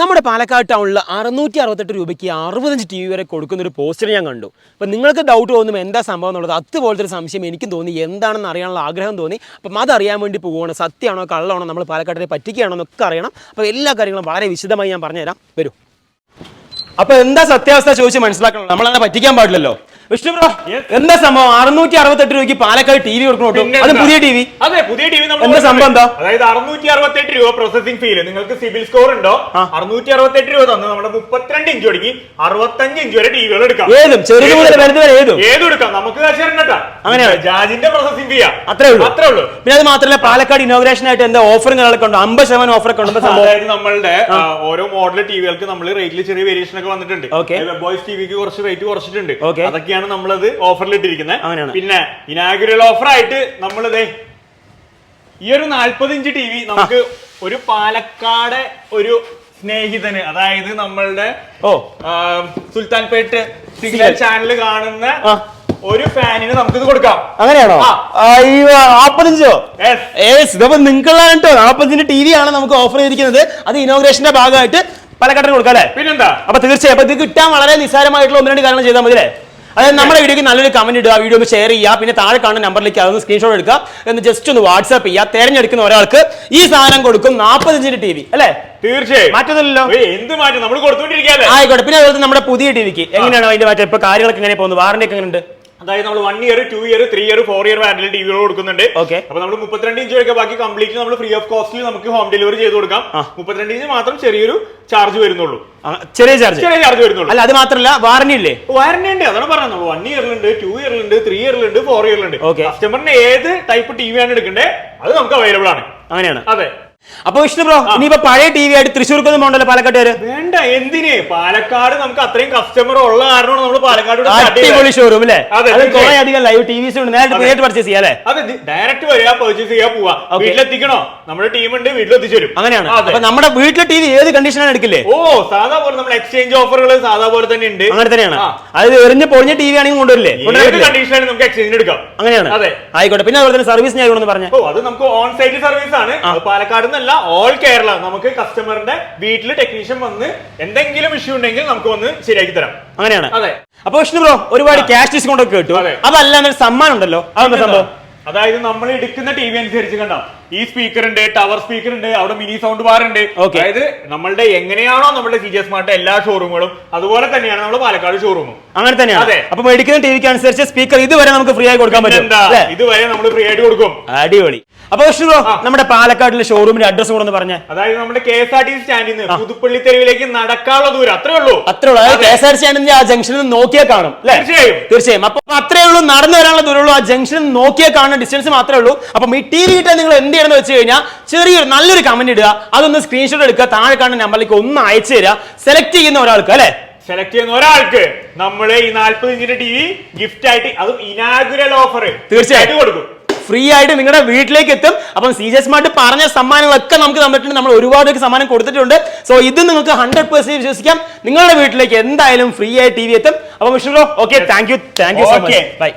നമ്മുടെ പാലക്കാട് ടൗണിൽ അറുന്നൂറ്റി അറുപത്തെട്ട് രൂപയ്ക്ക് അറുപത്തഞ്ച് ടി വി വരെ കൊടുക്കുന്ന ഒരു പോസ്റ്റർ ഞാൻ കണ്ടു. അപ്പോൾ നിങ്ങൾക്ക് ഡൗട്ട് തോന്നും എന്താ സംഭവം എന്നുള്ളത് അതുപോലത്തെ ഒരു സംശയം എനിക്കും തോന്നി എന്താണെന്ന് അറിയാനുള്ള ആഗ്രഹം തോന്നി. അപ്പം അതറിയാൻ വേണ്ടി പോവുകയാണ്. സത്യമാണോ കള്ളമാണോ നമ്മൾ പാലക്കാട്ടിനെ പറ്റിക്കുകയാണോ എന്നൊക്കെ അറിയണം. അപ്പോൾ എല്ലാ കാര്യങ്ങളും വളരെ വിശദമായി ഞാൻ പറഞ്ഞുതരാം. വരൂ. അപ്പോൾ എന്താ സത്യാവസ്ഥ ചോദിച്ച് മനസ്സിലാക്കണം. നമ്മളങ്ങനെ പറ്റിക്കാൻ പാടില്ലല്ലോ. വിഷ്ണു ബ്രോ എന്താ സംഭവം? അറുന്നൂറ്റി അറുപത്തെട്ട് രൂപയ്ക്ക് പാലക്കാട് ടി വി കൊടുക്കണോട്ടോ അത് പുതിയ ടി വി. അതെ പുതിയ ടി വി എന്താ സംഭവം എന്താ? അതായത് അറുന്നൂറ്റി അറുപത്തെട്ട് രൂപ പ്രോസസിംഗ് ഫീൽ നിങ്ങൾക്ക് സിബിൽ സ്കോർ ഉണ്ടോ? അറുന്നൂറ്റി അറുപത്തെട്ട് രൂപ തന്നു. നമ്മുടെ മുപ്പത്തിരണ്ട് ഇഞ്ച് തുടങ്ങി അറുപത്തഞ്ച് ഇഞ്ച് വരെ ടിവികൾ എടുക്കാം. ഏതും? ചെറിയ മുതൽ വലുത് വരെ ഏതും? ഏതും എടുക്കാം. നമുക്ക് കാശ് തരണ്ടട്ടാ അങ്ങനെയാണ്. ജാജിന്റെ പ്രോസസിംഗ് ഫീയാ അത്രേ ഉള്ളൂ. അത്രേ ഉള്ളൂ. പിന്നെ അത് മാത്രമല്ല പാലക്കാട് ഇനോഗ്രേഷൻ ആയിട്ട് എന്താ ഓഫറും കാര്യങ്ങളൊക്കെ ഉണ്ട്? അമ്പത് ശതമാനം ഓഫറൊക്കെ ഉണ്ട്? സംഭവം? അതായത് നമ്മളുടെ ഓരോ മോഡൽ ടിവികൾക്ക് നമ്മൾ റേറ്റിൽ ചെറിയ വേരിയേഷൻ ഒക്കെ വന്നിട്ടുണ്ട്. ബോയ്സ് ടിവിക്ക് കുറച്ച് റേറ്റ് കുറച്ചിട്ടുണ്ട്. Okay. അതൊക്കെയാണ് നമ്മളത് ഓഫറിൽ ഇട്ടിരിക്കുന്നത് അങ്ങനെയാണ്. പിന്നെ ഇനാഗുരൽ ഓഫർ ആയിട്ട് നമ്മളിത് ഈ ഒരു നാല്പത് ഇഞ്ച് ടി വി നമുക്ക് ഒരു പാലക്കാട് ഒരു സ്നേഹിതന് അതായത് നമ്മളുടെ ഓ. സുൽത്താൻപേട്ട് സിഗ്നൽ. ചാനൽ കാണുന്ന. ഒരു ഫാനിന് ഇത് കൊടുക്കാം. അങ്ങനെയാണോ. അയ്യോ നാപ്പത്തഞ്ചോ. ഏസ് ഇതിപ്പോ നിങ്ങൾക്കുള്ള കേട്ടോ നാപ്പത്തഞ്ചിന്റെ ടി വി ആണ് നമുക്ക് ഓഫർ ചെയ്തിരിക്കുന്നത്. അത് ഇനോഗ്രേഷന്റെ ഭാഗമായിട്ട് പാലക്കാട്ടിന് കൊടുക്കാം അല്ലേ? പിന്നെന്താ? അപ്പൊ തീർച്ചയായും അപ്പൊ ഇത് കിട്ടാൻ വളരെ നിസ്സാരമായിട്ടുള്ള ഒന്ന് രണ്ട് കാര്യങ്ങൾ ചെയ്താൽ മതി അല്ലേ അതായത് നമ്മുടെ വീഡിയോക്ക് നല്ലൊരു കമന്റ് ഇടുക വീഡിയോ ഒന്ന് ഷെയർ ചെയ്യുക പിന്നെ താഴെ കാണുന്ന നമ്പറിലേക്ക് അതൊന്ന് സ്ക്രീൻഷോട്ട് എടുക്കുക എന്ന് ജസ്റ്റ് ഒന്ന് വാട്സ്ആപ്പ് ചെയ്യുക തെരഞ്ഞെടുക്കുന്ന ഒരാൾക്ക് ഈ സാധനം കൊടുക്കും നാപ്പത്തഞ്ചിന്റെ ടി വി അല്ലേ? തീർച്ചയായും. എന്ത് മാറ്റം? നമ്മൾ ആയിക്കോട്ടെ. പിന്നെ അതുപോലെ നമ്മുടെ പുതിയ ടി വിക്ക് എങ്ങനെയാണ് അതിന്റെ മാറ്റം? ഇപ്പൊ കാര്യങ്ങളൊക്കെ എങ്ങനെ പോകുന്നത്? വാറന്റി ഒക്കെ എങ്ങനെയുണ്ട്? അതായത് നമ്മൾ one year two year three year four year warranty we കൊടുക്കുന്നുണ്ട്. ഓക്കെ അപ്പൊ നമ്മൾ മുപ്പത്തിരണ്ട് ഇഞ്ച് ഒക്കെ ബാക്കി കംപ്ലീറ്റ് നമ്മൾ ഫ്രീ ഓഫ് കോസ്റ്റിൽ നമുക്ക് ഹോം ഡെലിവറി ചെയ്ത് കൊടുക്കാം. മുപ്പത്തിരണ്ട് ഇഞ്ച് മാത്രം ചെറിയൊരു ചാർജ് വരുന്നുള്ളൂ. ചെറിയ ചാർജ് ചെറിയ ചാർജ് വരുന്നുള്ളൂ. അല്ല അത് മാത്രമല്ല വാറന്റി ഇല്ലേ? വാറന്റി ഉണ്ട്. അതാണ് പറഞ്ഞത്. വൺ ഇയറിലുണ്ട് ടു ഇയറിലുണ്ട് ത്രീ ഇയറിലുണ്ട് ഫോർ ഇയറിലുണ്ട്. കസ്റ്റമറിന് ഏത് ടൈപ്പ് ടി വി ആണ് എടുക്കേണ്ടത് അത് നമുക്ക് അവൈലബിൾ ആണ്. അങ്ങനെയാണ്. അതെ. അപ്പൊ വിഷ്ണു ബ്രോ ഇനിയിപ്പോ പഴയ ടി വി ആയിട്ട് തൃശ്ശൂർക്കൊന്നും പോകണ്ടല്ലോ പാലക്കാട്ടുകാര് വേണ്ട എന്തിനേ? പാലക്കാട് നമുക്ക് അത്രയും കസ്റ്റമർ ഉള്ള കാരണമാണ് നമ്മൾ പാലക്കാട് അടിപൊളി ഷോറൂം അല്ലേ കുറെ അധികം ലൈവ് ടി വിസ് ഉണ്ട്. നേരിട്ട്. നേരിട്ട് പർച്ചേസ് ചെയ്യാം അല്ലേ അതെ ഡയറക്റ്റ് വരിക പർച്ചേസ് ചെയ്യാ പോവാ. വീട്ടിലെത്തിക്കണോ? നമ്മുടെ ടീം ഉണ്ട് വീട്ടിലെത്തിച്ചു തരും. അങ്ങനെയാണ്. അപ്പൊ നമ്മുടെ വീട്ടിലെ ടി വി ഏത് കണ്ടീഷനാണ് എടുക്കില്ലേ? ഓ സാധാ പോലെ നമ്മൾ എക്സ്ചേഞ്ച് ഓഫറുകൾ സാധാ പോലെ തന്നെ ഉണ്ട്. അങ്ങനെ തന്നെയാണ്. അതായത് എറിഞ്ഞ പൊളിഞ്ഞ ടി വി ആണെങ്കിൽ കൊണ്ടുവരില്ലേ? കണ്ടീഷനാണ് നമുക്ക് എക്സ്ചേഞ്ചിന് എടുക്കാം. അങ്ങനെയാണ്. അതെ. ആയിക്കോട്ടെ. പിന്നെ അതുപോലെ തന്നെ സർവീസ് ഞാൻ പറഞ്ഞു. ഓ അത് നമുക്ക് ഓൺ സൈറ്റ് സർവീസ് ആണ് പാലക്കാട് നിന്നല്ല ഓൾ കേരള നമുക്ക് കസ്റ്റമറിന്റെ വീട്ടിൽ ടെക്നീഷ്യൻ വന്ന് എന്തെങ്കിലും ഇഷ്യൂ ഉണ്ടെങ്കിൽ നമുക്ക് വന്ന് ശരിയാക്കി തരാം. അങ്ങനെയാണ്. അതെ. അപ്പൊ വിഷ്ണു ബ്രോ ഒരുപാട് ക്യാഷ് ഡിസ്കൗണ്ട് ഒക്കെ കിട്ടും. അതെ. അതല്ല എന്നൊരു സമ്മാനം ഉണ്ടല്ലോ. അതെന്താ സംഭവം? അതായത് നമ്മൾ എടുക്കുന്ന ടി വി അനുസരിച്ച് കണ്ടോ? ഈ സ്പീക്കർ ഉണ്ട് ടവർ സ്പീക്കർ ഉണ്ട് അവിടെ മിനി സൗണ്ട് ബാർ ഉണ്ട് അതായത് നമ്മളുടെ എങ്ങനെയാണോ നമ്മുടെ സി ജി സ്മാർട്ട് എല്ലാ ഷോറൂമുകളും അതുപോലെ തന്നെയാണ് നമ്മുടെ പാലക്കാട് ഷോറൂമും അങ്ങനെ തന്നെയാണ്. അതെ. അപ്പൊ മേടിക്കുന്ന ടിവിക്ക് അനുസരിച്ച് സ്പീക്കർ ഇതുവരെ നമുക്ക് ഫ്രീ ആയി കൊടുക്കാൻ പറ്റും ഇതുവരെ നമ്മൾ ഫ്രീ ആയിട്ട് കൊടുക്കും. അടിപൊളി. അപ്പൊ വിഷ്ണു നമ്മുടെ പാലക്കാടിലെ ഷോറൂമിന്റെ അഡ്രസ് കൂടെ പറഞ്ഞേ. അതായത് നമ്മുടെ K S R T C സ്റ്റാൻഡിൽ നിന്ന് പുതുപ്പള്ളി തെരുവിലേക്ക് നടക്കാനുള്ള ദൂരം. അത്രേ ഉള്ളൂ. അത്രേ ഉള്ളൂ. അതായത് കെ എസ് ആർ സി ആ ജംഗ്ഷനിൽ നിന്ന് നോക്കിയാൽ കാണും തീർച്ചയായും. തീർച്ചയായും. അപ്പൊ അത്രേ ഉള്ളൂ നടന്നു വരാനുള്ള ദൂരമുള്ളൂ ആ ജംഗ്ഷനിൽ നോക്കിയാൽ കാണുന്ന ഡിസ്റ്റൻസ് മാത്രമേ ഉള്ളൂ. അപ്പൊ ഈ ടി വി കിട്ടാൻ നിങ്ങൾ എന്ത് ചെയ്യണമെന്ന് വെച്ച് കഴിഞ്ഞാൽ ചെറിയൊരു നല്ലൊരു കമന്റ് ഇടുക. അതൊന്ന് സ്ക്രീൻഷോട്ട് എടുക്കുക. താഴെ കാണുന്ന നമ്പറിലേക്ക് ഒന്ന് അയച്ചു തരിക. സെലക്ട് ചെയ്യുന്ന ഒരാൾക്ക് അല്ലെ? സെലക്ട് ചെയ്യുന്ന ഒരാൾക്ക് നമ്മൾ ഈ നാല്പത് ഇഞ്ചിന്റെ ടി വി ഗിഫ്റ്റ് ആയിട്ട് അതും ഇനാഗുരൽ ഓഫർ തീർച്ചയായിട്ടും കൊടുക്കും. ഫ്രീ ആയിട്ട് നിങ്ങളുടെ വീട്ടിലേക്ക് എത്തും. അപ്പം സി ജെ സ്മാർട്ട് പറഞ്ഞ സമ്മാനങ്ങളൊക്കെ നമുക്ക് തന്നിട്ടുണ്ട്. നമ്മൾ ഒരുപാട് സമ്മാനം കൊടുത്തിട്ടുണ്ട്. സോ ഇത് നിങ്ങൾക്ക് ഹൺഡ്രഡ് പെർസെന്റ് വിശ്വസിക്കാം. നിങ്ങളുടെ വീട്ടിലേക്ക് എന്തായാലും ഫ്രീ ആയി ടി വി എത്തും. അപ്പൊ Vishnu okay thank you thank you so. Much bye